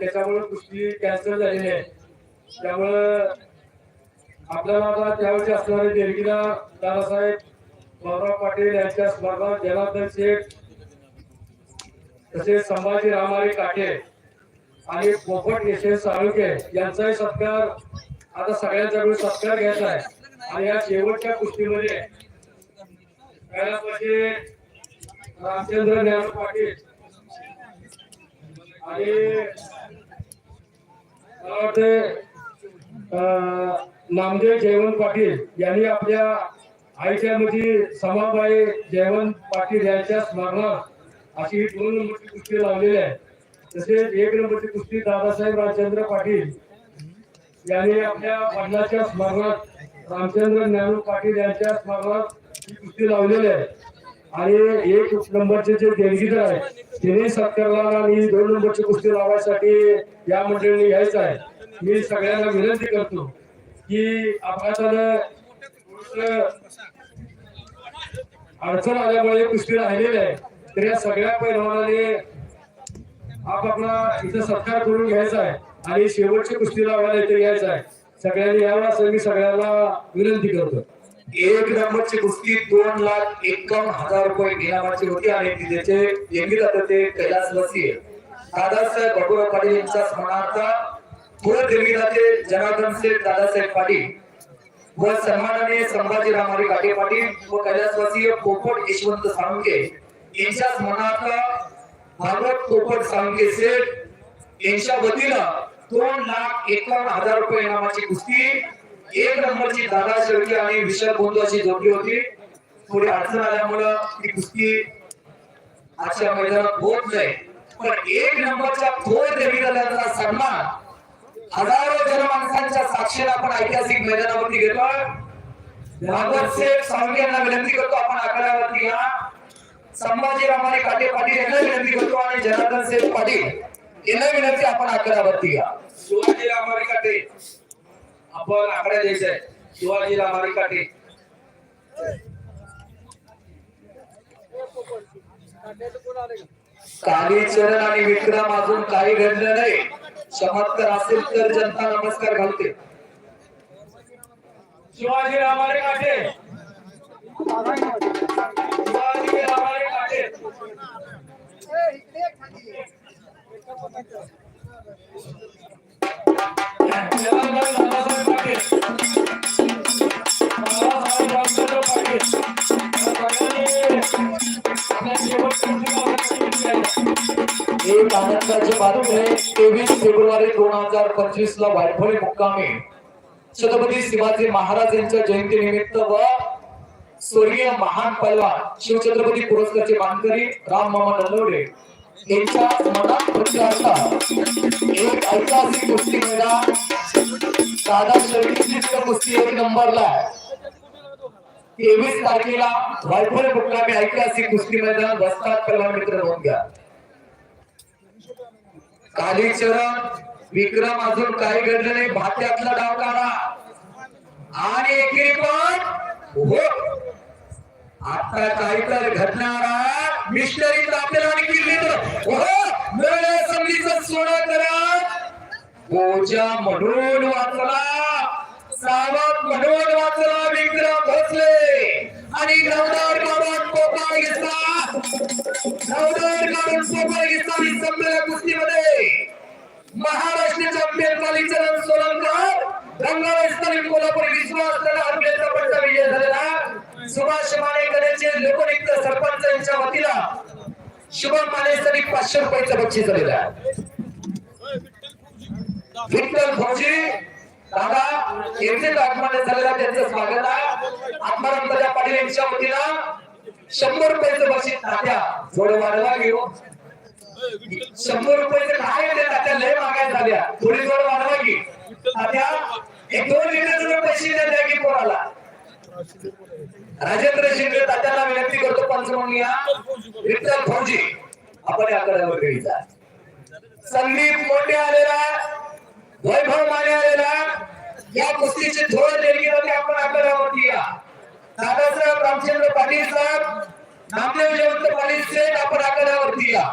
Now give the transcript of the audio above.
त्याच्यामुळे कुस्ती कॅन्सल झालेली आहे. त्यामुळं आपल्याला आता त्यावेळी असणारे देणगीला दादासाहेब बाबुराव पाटील यांच्या स्मरणात जनार्दन शेठ तसेच संभाजी रामारी काटे आणि पोपट यशवंत साळुके यांचाही सत्कार आता सगळ्यांच्याकडून सत्कार घ्यायचा आहे. आणि या शेवटच्या कुस्तीमध्ये कैलासवासी म्हणजे रामचंद्र ज्ञान पाटील आणि मला वाटते नामदेव जयवंत पाटील यांनी आपल्या आईच्या मध्ये समाबाई जयवंत पाटील यांच्या स्मरणात अशी ही दोन नंबरची कुस्ती लावलेली आहे तसेच एक नंबरची कुस्ती दादासाहेब रामचंद्र पाटील यांनी आपल्या वडिलाच्या स्मरणात रामचंद्र ज्ञानू पाटील यांच्या स्मरणात ही कुस्ती लावलेली आहे. आणि एक नंबरचे जे देणगीदार आहे तिने सत्कारला आणि दोन नंबरची कुस्ती लावायसाठी या मंडळीने यायचं आहे. मी सगळ्यांना विनंती करतो की अपघातानं अडचण आल्यामुळे कुस्ती राहिलेली आहे. तर या सगळ्या पैलवानाने आपापला इथं सत्कार करून घ्यायचा आहे आणि शेवटची कुस्ती लावायला इथे यायचं आहे. सगळ्यांनी यावं असं मी सगळ्यांना विनंती करतो. एक नंबरची कुस्ती दोन लाख एक्कावन्न हजार रुपये इनामाची होती आणि ती त्याचे येंगी जातं ते कैलासवासी दादासाहेब बाबूराव पाटील यांच्या स्मरणार्थ पुढे देणगी जनार्दन शेठ दादासाहेब पाटील व सन्मानाने संभाजी रामारी काटे पाटील व कैलासवासीय पोपट यशवंत साळुंके यांच्या स्मरणार्थ भागवत पोपट साळुंके शेठ यांच्या वतीनं दोन लाख एकावन्न हजार रुपये इनामाची कुस्ती एक नंबरची दादा शेळके आणि विशाल अशी जोडली होती. थोडी अडचण आल्यामुळं ती कुस्ती आजच्या मैदानात होत नाही. पण एक नंबरच्या थोर देवीदारांचा सन्मान हजारो जनमानसांच्या साक्षीला आपण ऐतिहासिक मैदानावरती घेतोय. भागवत शेठ सावंगी यांना विनंती करतो आपण आखाड्यावरती या. संभाजी रामाने काटे पाटील यांना विनंती करतो आणि जनार्दन शेठ पाटील यांना विनंती आपण आखाड्यावरती या. शिवाजी रामाने काटे. आपण आकडे द्यायचे आहे शिवाजी रामारी काटे कालीचरण आणि विक्रम अजून काही घडलं नाही. चमत्कार असेल तर जनता नमस्कार घालते. शिवाजी रामारे काटे एक आनंदाची बातमी आहे. तेवीस फेब्रुवारी दोन हजार पंचवीस ला वायफळी मुक्कामी छत्रपती शिवाजी महाराज यांच्या जयंती निमित्त व स्वर्गीय महान पैलवान शिवछत्रपती पुरस्कारचे मानकरी राम मामा नंदवडे यांच्या स्मरणात प्रत्यार्थ एक ऐतिहासिक कुस्ती मेळा. दादा शर्यतीची कुस्ती एक नंबरला आहे. तेवीस तारखेला वायफळे मुक्कामी ऐतिहासिक कुस्ती मैदान रस्ता पैलवान मित्र नोंद घ्या. कालीचरण विक्रम अजून काही घडलं नाही. भात्यातला डाव काढा. आणि एकेरी पण हो आता काही तर घडणार आहे. मिस्टरी तर आपल्याला आणि किल्ली तर हो संधीचं सोनं करा. गोजा म्हणून वाचला. सावत म्हणून वाचला. विक्रम भोसले. आणि नवदार बाबा पोपाळ घेतला. नवदार काढून पोपाळ कुस्तीमध्ये महाराष्ट्र चॅम्पियन कालीचरण सोलंकर रंगावस्थानी कोल्हापूर विश्वास पट्टा विजय झालेला सुभाष मानेकरचे लोकनियुक्त वतीला शुभम मानेसाठी पाचशे रुपयाचं बक्षीस झालेलं आहे विठ्ठल दादा येथील आगमन झालेला त्यांचं स्वागत आहे. आत्माराम पाटील यांच्या वतीनं. शंभर रुपयाचं बक्षीस तात्या. थोडं वाढवा घेऊ. शंभर रुपयाचं काय ते तात्या? लय मागाय झाल्या थोडी थोडं वाढवा घे तात्या एक दोन लिटर पैसे द्या की कोणाला. राजेंद्र शिंदे तात्याला विनंती करतो पंचमंगिया विठ्ठल फौजी. आपण या कडावर घ्यायचा संदीप मोठे आलेला वैभव माने आलेला या कुस्तीचे थोडं देणगी आपण आकड्यावरती या. दादासाहेब रामचंद्र पाटील साहेब नामदेव जयंत पाटील सेठ आपण आकड्यावरती या.